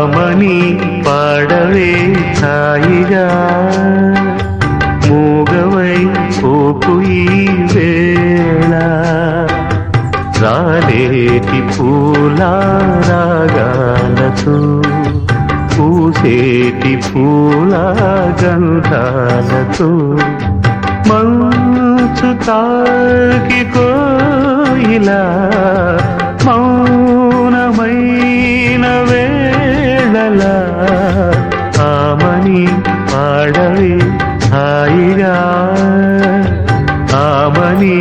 పాడతామని పాడవే ఛాయిగా. మూగవై పోకు ఈ వేళ. రాలేటి పూల రాగాలతో పూసేటి పూల గంధాలతో మంచు తాకి కో ஆமணி பாடவே ஆயிரா. ஆமணி